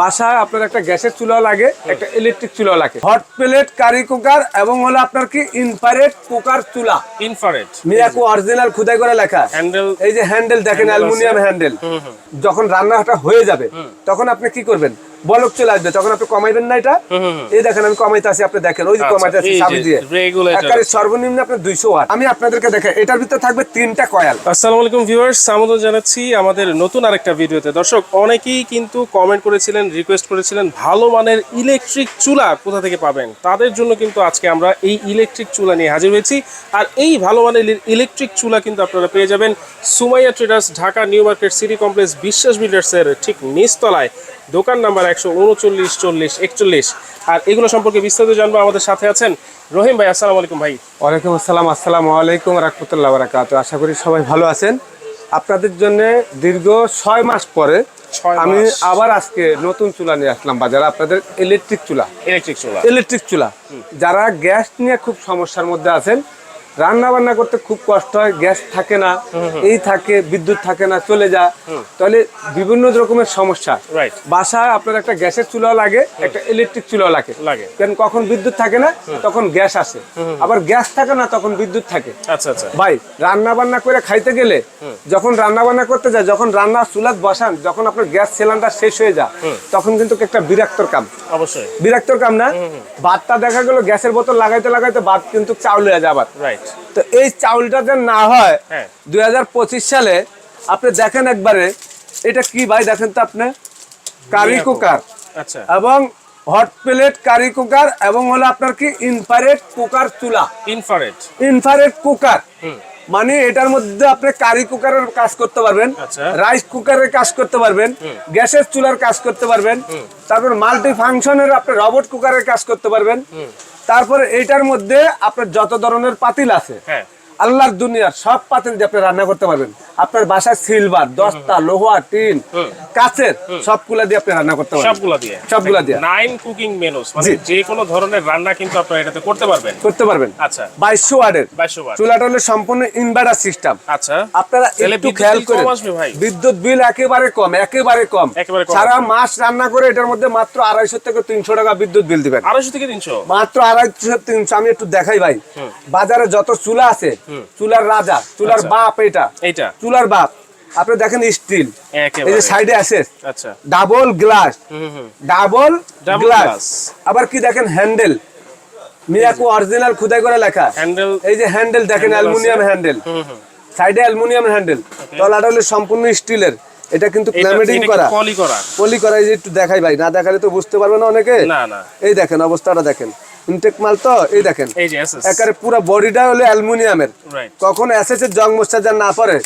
বাসায় আপনার একটা গ্যাসের চুলা লাগে একটা ইলেকট্রিক চুলা লাগে। হট প্লেট কারি কুকার এবং হলো আপনার কি? ইনফারেট কুকার চুলা। ইনফারেট মিয়াকো অরিজিনাল খুদাই করে লেখা। হ্যান্ডেল এই যে হ্যান্ডেল দেখেন অ্যালুমিনিয়াম হ্যান্ডেল যখন রান্নাটা হয়ে যাবে তখন আপনি কি করবেন? বলক চলে আসবে তখন আপনি কমাইবেন না এটা এই দেখেন আমি কমাইতে আছি আপনি দেখেন ওই যে আচ্ছা, কমাইতে আছি চাবি দিয়ে। একেবারে সর্বনিম্ন আপনার দুইশো ওয়াট। আমি আপনাদেরকে দেখেন এটার ভিতরে থাকবে তিনটা কয়াল। আসসালামু আলাইকুম ভিউয়ার্স আমন্ত্রণ জানাচ্ছি আমাদের নতুন আরেকটা ভিডিওতে। দর্শক অনেকেই কিন্তু কমেন্ট করেছিলেন রিকোয়েস্ট করেছিলেন ভালো মানের ইলেকট্রিক চুলা কোথা থেকে পাবেন? তাদের জন্য কিন্তু আজকে আমরা এই ইলেকট্রিক চুলা নিয়ে হাজির হয়েছি। আর এই ভালো মানের ইলেকট্রিক চুলা কিন্তু আপনারা পেয়ে যাবেন Sumaiya traders Dhaka new market city complex Biswas বিল্ডার্সের ঠিক নিচতলায়। দোকান নাম্বার একশো উনচল্লিশ চল্লিশ একচল্লিশ। আর এগুলো সম্পর্কে বিস্তারিত জানব আমাদের সাথে আছেন রহিম ভাই আসসালামু আলাইকুম ভাই। ওয়ালাইকুম আসসালাম আসসালামু আলাইকুম রহমতুল্লাহ বারাকাত আশা করি সবাই ভালো আছেন। আপনাদের জন্য দীর্ঘ ছয় মাস পরে আমি আবার আজকে নতুন চুলা নিয়ে আসলাম বাজারে আপনাদের ইলেকট্রিক চুলা। ইলেকট্রিক চুলা। ইলেকট্রিক চুলা। যারা গ্যাস নিয়ে খুব সমস্যার মধ্যে আছেন রান্না বান্না করতে খুব কষ্ট হয় গ্যাস থাকে না এই থাকে বিদ্যুৎ থাকে না চলে যা তাহলে বিভিন্ন রকমের সমস্যা। বাসায় আপনার একটা গ্যাসের চুলাও লাগে একটা ইলেকট্রিক চুলা লাগে। লাগে। কারণ কখন বিদ্যুৎ থাকে না তখন গ্যাস আসে। আবার গ্যাস থাকে না তখন বিদ্যুৎ থাকে। আচ্ছা আচ্ছা। ভাই রান্না বান্না করে খাইতে গেলে যখন রান্না বান্না করতে যায় যখন রান্না চুলাত বসান যখন আপনার গ্যাস সিলিন্ডার শেষ হয়ে যায় তখন কিন্তু একটা বিরাক্তর কাম। অবশ্যই। বিরাক্তর কাম না? ভাতটা দেখা গেল গ্যাসের বোতল লাগাইতে লাগাইতে ভাত কিন্তু চাউল হয়ে যায় আবার। রাইট তো এই চাউলটা যেন না হয় হ্যাঁ। দুই সালে আপনি দেখেন একবারে এটা কি ভাই দেখেন তো আপনি? Curry cooker. আচ্ছা। এবং হট প্লেট কারি কুকার এবং হলো আপনার কি? ইনফারেট কুকার চুলা। Infrared infrared cooker. মানে এটার মধ্যে আপনি কারি কুকারের কাজ করতে পারবেন আচ্ছা। রাইস কুকারের কাজ করতে পারবেন গ্যাসের চুলার কাজ করতে পারবেন তারপর মাল্টি ফাংশনের আপনি রবট কুকারের কাজ করতে পারবেন তারপরে এটার মধ্যে আপনার যত ধরনের পাতিল আছে হ্যাঁ। আল্লাহর দুনিয়ার সব পাতিল দিয়ে আপনি রান্না করতে পারবেন। আপনার বাসায় সিলভার দস্তা লোহা টিন কাচের সবগুলা দিয়ে আপনি রান্না করতে পারবেন। সবগুলা দিয়ে। সবগুলা দিয়ে। নাইন কুকিং মেনুস মানে যে কোনো ধরনের রান্না কিন্তু আপনারা এটাতে করতে পারবেন। করতে পারবেন। আচ্ছা। বাইশশো ওয়ার্ডের। বাইশশো বার চুলাটা হলো সম্পূর্ণ ইনভার্টার সিস্টেম আচ্ছা। আপনারা একটু বিদ্যুৎ খেয়াল বিল করে কম আসবে ভাই? বিদ্যুৎ বিল একেবারে কম একেবারে কম। সারা মাস রান্না করে এটার মধ্যে মাত্র আড়াইশো থেকে তিনশো টাকা বিদ্যুৎ বিল দিবেন। আড়াইশো থেকে তিনশো? মাত্র আড়াইশো তিনশো আমি একটু দেখাই ভাই। বাজারে যত চুলা আছে চুলার রাজা চুলার আচ্ছা। বাপ এটা। এইটা? চুলার বাপ। আপনি দেখেন স্টিল এই যে সাইডে আছে। আচ্ছা। ডাবল গ্লাস ডাবল গ্লাস আবার কি দেখেন হ্যান্ডেল মিয়াকো অরিজিনাল খুদাই করে লেখা। হ্যান্ডেল এই যে হ্যান্ডেল দেখেন অ্যালুমিনিয়াম হ্যান্ডেল সাইডে অ্যালুমিনিয়াম হ্যান্ডেল তলাটা হলো সম্পূর্ণ স্টিলের। এটা কিন্তু এটা করা। পলি করা? পলি করা এই যে একটু দেখাই ভাই। না দেখালে তো বুঝতে পারবে না অনেকে? না না। এই দেখেন অবস্থাটা দেখেন। ইনটেক মাল তো এই দেখেন। একারে পুরো বডিটা হলো অ্যালুমিনিয়ামের। কখন এর জং যা না পড়ে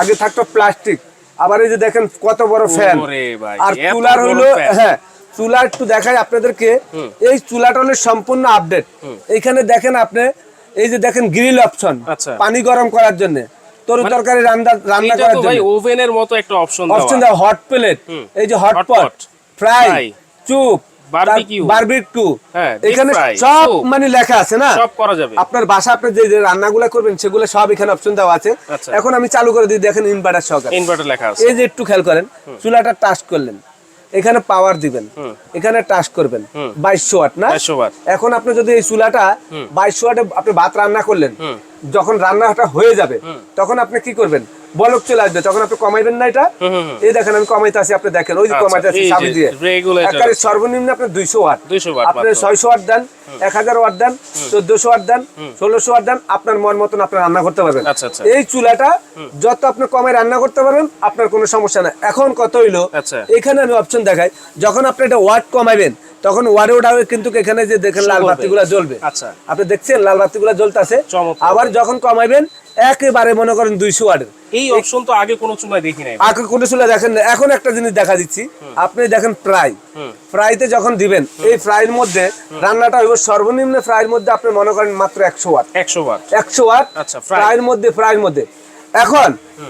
আগে থাকতো প্লাস্টিক আবার এই যে দেখেন কত বড় ফ্যান আর চুলার হলো হ্যাঁ চুলা একটু দেখাই আপনাদেরকে। এই চুলাটা হলো সম্পূর্ণ আপডেট এখানে দেখেন আপনি এই যে দেখেন গ্রিল অপশন আচ্ছা। পানি গরম করার জন্য তরু তরকারি রান্না রান্না করার জন্য। ওভেনের মতো একটা অপশন অপশন দেওয়া হট প্লেট এই যে hot pot fry chop barbecue. হ্যাঁ, এখানে সব মানে লেখা আছে না? সব করা যাবে। আপনার বাসা আপনি যে যে রান্নাগুলো করবেন সেগুলো সব এখানে অপশন দেওয়া আছে। আচ্ছা। এখন আমি চালু করে দিই দেখেন ইনভার্টার সহকারে ইনভার্টার লেখা আছে। এই যে একটু খেয়াল করেন চুলাটা টাচ করলেন। এখানে পাওয়ার দিবেন। এখানে টাচ করবেন। বাইশশো ওয়াট না? এখন আপনি যদি এই চুলাটা বাইশশো ওয়াটে আপনি ভাত রান্না করলেন যখন রান্নাটা হয়ে যাবে তখন আপনি কি করবেন? বলক চলে আসবে তখন আপনি কমাইবেন না এটা? এই দেখেন আমি কমাইতে আছি আপনি দেখেন ওই যে আচ্ছা, কমাইতে এই চাবি দিয়ে। একেবারে সর্বনিম্ন আপনি দুইশো ওয়াট। 200 ওয়াট আপনি। ছয়শো ওয়াট দেন এক হাজার ওয়াট দেন চোদ্দশো ওয়াট দেন ষোলোশো ওয়াট দেন আপনার মন মতন আপনি রান্না করতে পারবেন। আচ্ছা, আচ্ছা। এই চুলাটা যত আপনি কমে রান্না করতে পারবেন আপনার কোনো সমস্যা নাই। এখন কত হইল। এখানে আমি অপশন দেখাই। যখন আপনি এটা ওয়াট কমাইবেন তখন ওয়ারে ওঠাবে কিন্তু এখানে যে দেখেন লাল। বাতিগুলো জ্বলবে। আচ্ছা। আপনি দেখছেন লাল বাতিগুলো জ্বলতেছে। আবার যখন কমাইবেন একেবারে মনে করেন দুইশো ওয়াটের এই অপশন তো আগে কোনো চুলায় দেখি নাই। আগে কোনো চুলা দেখেন না। এখন একটা জিনিস দেখা দিচ্ছি। আপনি দেখেন ফ্রাই। ফ্রাইতে যখন দিবেন এই ফ্রাইয়ের মধ্যে রান্নাটা হইব সর্বনিম্ন ফ্রাইয়ের মধ্যে আপনি মনে করেন মাত্র একশো ওয়াট একশো ওয়াট একশো ওয়াট আচ্ছা, ফ্রাইয়ের মধ্যে ফ্রাইয়ের মধ্যে। এখন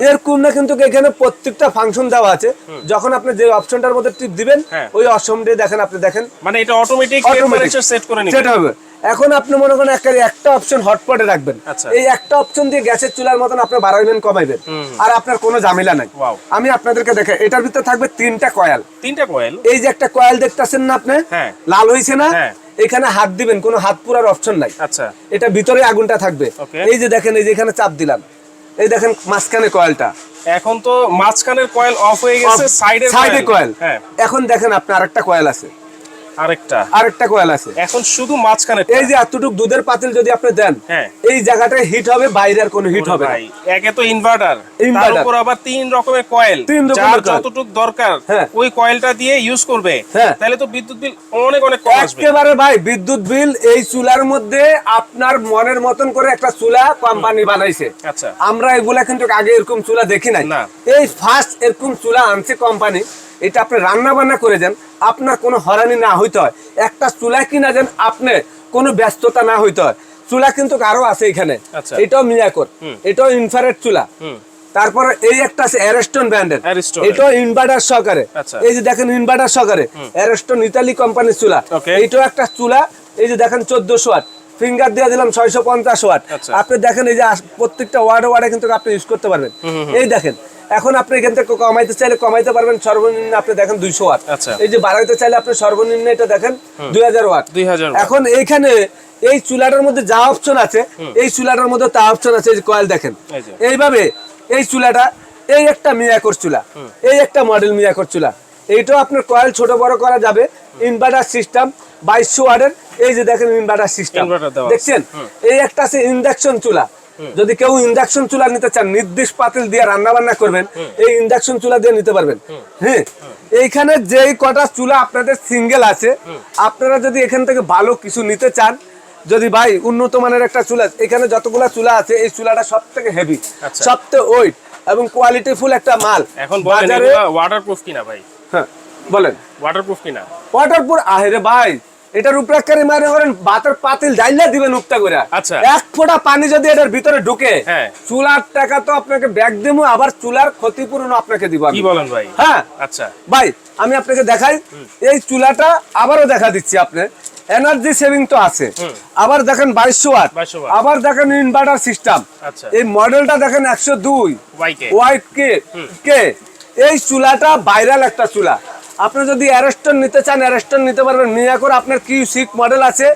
এরকম না কিন্তু এখানে প্রত্যেকটা ফাংশন দেওয়া আছে। যখন আপনি যে অপশনটার মধ্যে টিপ দিবেন হ্যাঁ। ওই অপশনটি দেখেন আপনি দেখেন। মানে এটা অটোমেটিক টেম্পারেচার সেট করে নিবে সেটা হবে। এখন আপনি মনে করেন একটা একটা অপশন হটপটে রাখবেন। আচ্ছা। এই একটা অপশন দিয়ে গ্যাসের চুলার মতন আপনি বাড়াইবেন কমাইবেন। আর আপনার কোনো ঝামেলা নাই। আমি আপনাদেরকে দেখে এটার ভিতরে থাকবে তিনটা কয়াল তিনটা কয়েল এই যে একটা কয়েল দেখতেছেন না আপনি? হ্যাঁ। লাল হয়েছে না? হ্যাঁ। এখানে হাত দিবেন কোনো হাত পুরার অপশন নাই। আচ্ছা। এটা ভিতরে আগুনটা থাকবে। এই যে দেখেন এই যে এখানে চাপ দিলাম। এই দেখেন মাঝখানে কয়েলটা। এখন তো মাঝখানের কয়েল অফ হয়ে গেছে সাইডে সাইডে কয়েল। হ্যাঁ। এখন দেখেন আপনি আরেকটা কয়েল আছে। আরেকটা। আরেকটা কয়েল আছে। এখন শুধু মাঝখানে এই যে এতটুক দুধের পাতিল যদি আপনি দেন হ্যাঁ। এই জায়গাটায় হিট হবে বাইরে আর কোনো হিট হবে না। একে তো ইনভার্টার তার উপর আবার তিন রকমের কয়েল যার যতটুক দরকার। ওই কয়েলটা দিয়ে ইউজ করবে। তাহলে তো বিদ্যুৎ বিল অনেক অনেক কম আসবে। একেবারে ভাই বিদ্যুৎ বিল এই চুলার মধ্যে আপনার মনের মতন করে একটা চুলা কোম্পানি বানাইছে। আচ্ছা। আমরা এগুলা কিন্তু আগে এরকম চুলা দেখি নাই। এই ফার্স্ট এরকম চুলা আনছে কোম্পানি এটা আপনি রান্না বান্না করে যান আপনার কোনো হরানি না হইতে হয়। একটা চুলা কিনা যান আপনি কোনো ব্যস্ততা না হইতে হয়। চুলা কিন্তু আরও আছে এখানে। আচ্ছা। এটাও মিয়াকোর। এটাও ইনফ্রারেড চুলা। তারপরে এই একটা আছে অ্যারেস্টন ব্র্যান্ডের এটাও ইনভার্টার সহকারে। আচ্ছা। এই যে দেখেন ইনভার্টার সহকারে। অ্যারেস্টন ইতালি কোম্পানির চুলা। এইটাও একটা চুলা। এই যে দেখেন চোদ্দশো ওয়াট। ফিঙ্গার দিয়ে দিলাম ছয়শো পঞ্চাশ ওয়াট। আচ্ছা। আপনি দেখেন এই যে প্রত্যেকটা ওয়ার্ডে ওয়ার্ডে কিন্তু আপনি ইউজ করতে পারবেন। এই দেখেন। এখন আপনি এখান থেকে কমাইতে চাইলে কমাইতে পারবেন সর্বনিম্ন আপনি দেখেন দুইশো ওয়াট। আচ্ছা। এই যে বাড়াইতে চাইলে আপনি সর্বনিম্ন এটা দেখেন দুই হাজার ওয়াট। 2000 watt। এখন এইখানে এই চুলাটার মধ্যে যা অপশন আছে এই চুলাটার মধ্যে তা অপশন আছে এই যে কয়েল দেখেন। এইভাবে এই চুলাটা এই একটা মিয়াকোর চুলা এই একটা মডেল মিয়াকোর চুলা। এইটাও আপনার কয়েল ছোট বড় করা যাবে ইনভার্টার সিস্টেম বাইশশো ওয়ার্ডের এই যে দেখেন ইনভার্টার সিস্টেম। দেখছেন? এই একটা আছে ইন্ডাকশন চুলা। যদি কেউ ইন্ডাকশন চুলা নিতে চান নির্দিষ্ট পাতিল দিয়ে রান্না বান্না করবেন এই ইন্ডাকশন চুলা দিয়ে নিতে পারবেন। হ্যাঁ এইখানে যেই কটা চুলা আপনাদের সিঙ্গেল আছে আপনারা যদি এখান থেকে ভালো কিছু নিতে চান যদি ভাই উন্নত মানের একটা চুলা এখানে যতগুলা চুলা আছে এই চুলাটা সব থেকে হেভি আচ্ছা। সব থেকে ওয়েট এবং কোয়ালিটি ফুল একটা মাল। এখন বাজারে ওয়াটারপ্রুফ কিনা ভাই? হ্যাঁ বলেন। ওয়াটারপ্রুফ কিনা? ওয়াটারপুর আহেরে ভাই এটার উপরাকারী মানে করেন বাতের পাতিল ডাইলা দিবেন উপটা করে আচ্ছা। এক ফোঁটা পানি যদি এটার ভিতরে ঢুকে হ্যাঁ। চুলার টাকা তো আপনাকে ব্যাগ দেবো আবার চুলার ক্ষতিপূরণ আপনাকে দিব কি বলেন ভাই? হ্যাঁ। আচ্ছা। ভাই আমি আপনাকে দেখাই এই চুলাটা আবারও দেখা দিচ্ছি আপনি। এনার্জি সেভিং তো আছে। আবার দেখেন বাইশশো ওয়াট। 2200 আবার দেখেন ইনভার্টার সিস্টেম আচ্ছা। এই মডেলটা দেখেন একশো দুই। হোয়াইট কে কে এই চুলাটা ভাইরাল একটা চুলা। আপনি যদি অ্যারেস্টন নিতে চান অ্যারেস্টন নিতে পারবেন। মিয়াকোর আপনার কি সিক মডেল আছে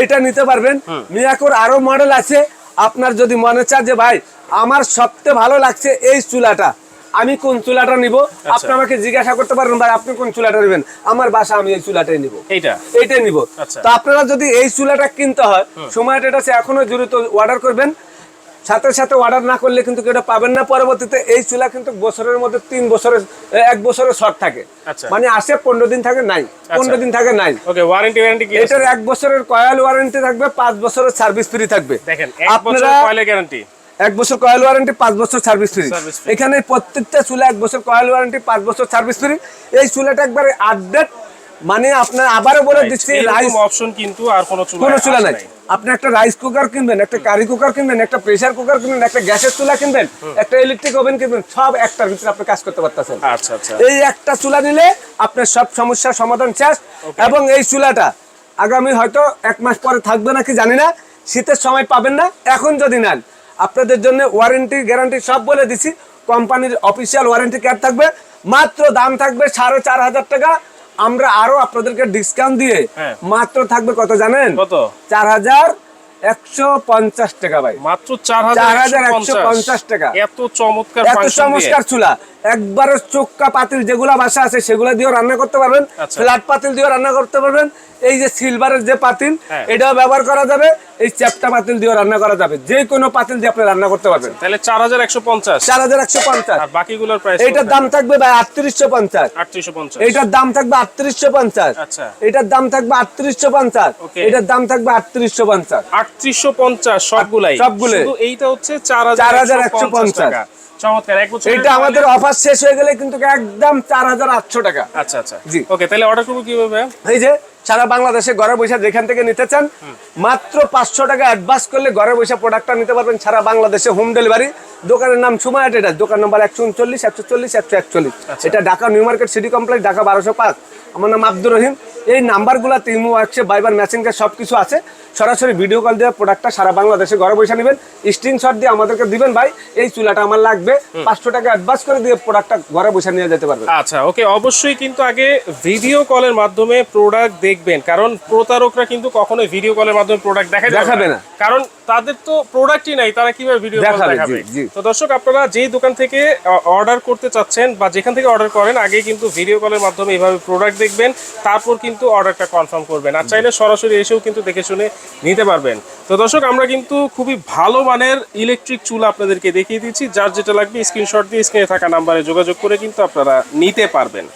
এটা নিতে পারবেন। মিয়াকোর আরও মডেল আছে। আপনার যদি মনে চায় যে ভাই আমার সবচেয়ে ভালো লাগছে এই চুলাটা। আমি কোন চুলাটা নিব? আপনি আমাকে জিজ্ঞাসা করতে পারবেন ভাই আপনি কোন চুলাটা নেবেন? আমার বাসা আমি এই চুলাটাই নিব। এইটা? এইটাই নিব। আচ্ছা। তো আপনারা যদি এই চুলাটা কিনতে হয় সময়টা এটা এখনও দ্রুত অর্ডার করবেন। সাথে সাথে অর্ডার না করলে কিন্তু এটা পাবেন না। পরবর্তীতে এই চুলা কিন্তু বছরের মধ্যে তিন বছরের এক বছরের শর্ট থাকে। আচ্ছা। মানে আসে পনেরো দিন থাকে নাই। পনেরো দিন থাকে নাই। ওয়ারেন্টি ওয়ারেন্টি এটার এক বছরের কয়েল ওয়ারেন্টি থাকবে পাঁচ বছরের সার্ভিস ফ্রি থাকবে। দেখেন কয়েলের গ্যারান্টি এক বছর কয়েল ওয়ারেন্টি পাঁচ বছর সার্ভিস ফ্রি এখানে প্রত্যেকটা চুলা এক বছর কয়েল ওয়ারেন্টি পাঁচ বছর সার্ভিস ফ্রি এই চুলাটা একবারে আপডেট মানে আপনার আবারও বলে দিচ্ছি অপশন কিন্তু আর চুলা কোনো চুলা নাই। আপনি একটা রাইস কুকার কিনবেন একটা কারি কুকার কিনবেন একটা প্রেসার কুকার কিনবেন একটা গ্যাসের চুলা কিনবেন একটা ইলেকট্রিক ওভেন কিনবেন সব একটার ভিতরে আপনি কাজ করতে পারতেছেন। আচ্ছা আচ্ছা। এই একটা চুলা নিলে আপনার সব সমস্যার সমাধান শেষ। এবং এই চুলাটা আগামী হয়তো এক মাস পরে থাকবে নাকি জানি না শীতের সময় পাবেন না এখন যদি নেন আপনাদের জন্য ওয়ারেন্টি গ্যারান্টি সব বলে দিছি কোম্পানির অফিসিয়াল ওয়ারেন্টি কার্ড থাকবে মাত্র দাম থাকবে সাড়ে চার হাজার টাকা আমরা আরও আপনাদেরকে ডিসকাউন্ট দিয়ে হ্যাঁ। মাত্র থাকবে কত জানেন? কত? চার হাজার একশো পঞ্চাশ টাকা ভাই। মাত্র চার হাজার একশো পঞ্চাশ টাকা। এত চমৎকার এত চমৎকার চুলা। একবারে চোক্কা পাতিল যেগুলা বাসা আছে সেগুলা দিয়েও রান্না করতে পারবেন আচ্ছা। ফ্ল্যাট পাতিল দিয়েও রান্না করতে পারবেন। এই যে সিলভারের যে পাতিল হ্যাঁ। এটাও ব্যবহার করা যাবে এই চ্যাপটা পাতিল দিয়েও রান্না করা যাবে। যে কোনো পাতিল দিয়ে আপনি রান্না করতে পারবেন। তাহলে চার হাজার একশো পঞ্চাশ। চার হাজার একশো পঞ্চাশ। আর বাকিগুলোর প্রাইস এইটার দাম থাকবে ভাই আটত্রিশশো পঞ্চাশ। আটত্রিশশো পঞ্চাশ। এইটার দাম থাকবে আটত্রিশশো পঞ্চাশ। আচ্ছা। এটার দাম থাকবে আটত্রিশশো পঞ্চাশ। এটার দাম থাকবে আটত্রিশশো পঞ্চাশ। আটত্রিশশো পঞ্চাশ সবগুলাই। শুধু এইটা হচ্ছে চার হাজার একশো পঞ্চাশ 4150 টাকা। চমৎকার এক বছর এটা আমাদের অফার শেষ হয়ে গেলে কিন্তু একদম চার হাজার আটশো টাকা। আচ্ছা আচ্ছা। জি। ওকে তাহলে অর্ডার করব কীভাবে এই যে সারা বাংলাদেশে ঘরে বসে যেখান থেকে নিতে চান মাত্র পাঁচশো টাকা অ্যাডভান্স করলে ঘরে বসে প্রোডাক্টটা নিতে পারবেন সারা বাংলাদেশে হোম ডেলিভারি দোকানের নাম সুমায়া ট্রেডার্স দোকান নম্বর একশো উনচল্লিশ একশো চল্লিশ একশো একচল্লিশ এটা Dhaka new market city complex Dhaka বারোশো পাঁচ। আমার নাম আব্দুর রহিম। এই নাম্বারগুলোতে ইমো হোয়াটসঅ্যাপ বাইবার মেসেঞ্জার সব কিছু আছে। সরাসরি ভিডিও কল দিয়ে প্রোডাক্টটা সারা বাংলাদেশে ঘরে বসে নেবেন। স্ক্রিনশট দিয়ে আমাদেরকে দিবেন ভাই। এই চুলাটা আমার লাগবে। পাঁচশো টাকা অ্যাডভান্স করে দিয়ে প্রোডাক্টটা ঘরে বসে নিয়ে যেতে পারবেন। আচ্ছা ওকে। অবশ্যই কিন্তু আগে ভিডিও কলের মাধ্যমে প্রোডাক্ট দেখবেন। কারণ প্রতারকরা কিন্তু কখনোই ভিডিও কলের মাধ্যমে প্রোডাক্ট দেখাবে দেখাবে না। কারণ তাদের তো প্রোডাক্টই নাই তারা কীভাবে ভিডিও দেখাবে, জি। তো দর্শক, আপনারা যেই দোকান থেকে অর্ডার করতে চাচ্ছেন বা যেখান থেকে অর্ডার করেন আগে কিন্তু ভিডিও কলের মাধ্যমে এইভাবে প্রোডাক্ট দেখবেন, তারপর কিন্তু অর্ডারটা কনফার্ম করবেন। আর চাইলে সরাসরি এসেও কিন্তু দেখে শুনে নিতে পারবেন। তো দর্শক, আমরা কিন্তু খুবই ভালো মানের ইলেকট্রিক চুল আপনাদেরকে দেখিয়ে দিচ্ছি, যার যেটা লাগবে স্ক্রিনশট দিয়ে স্ক্রিনে থাকা নাম্বারে যোগাযোগ করে কিন্তু আপনারা নিতে পারবেন।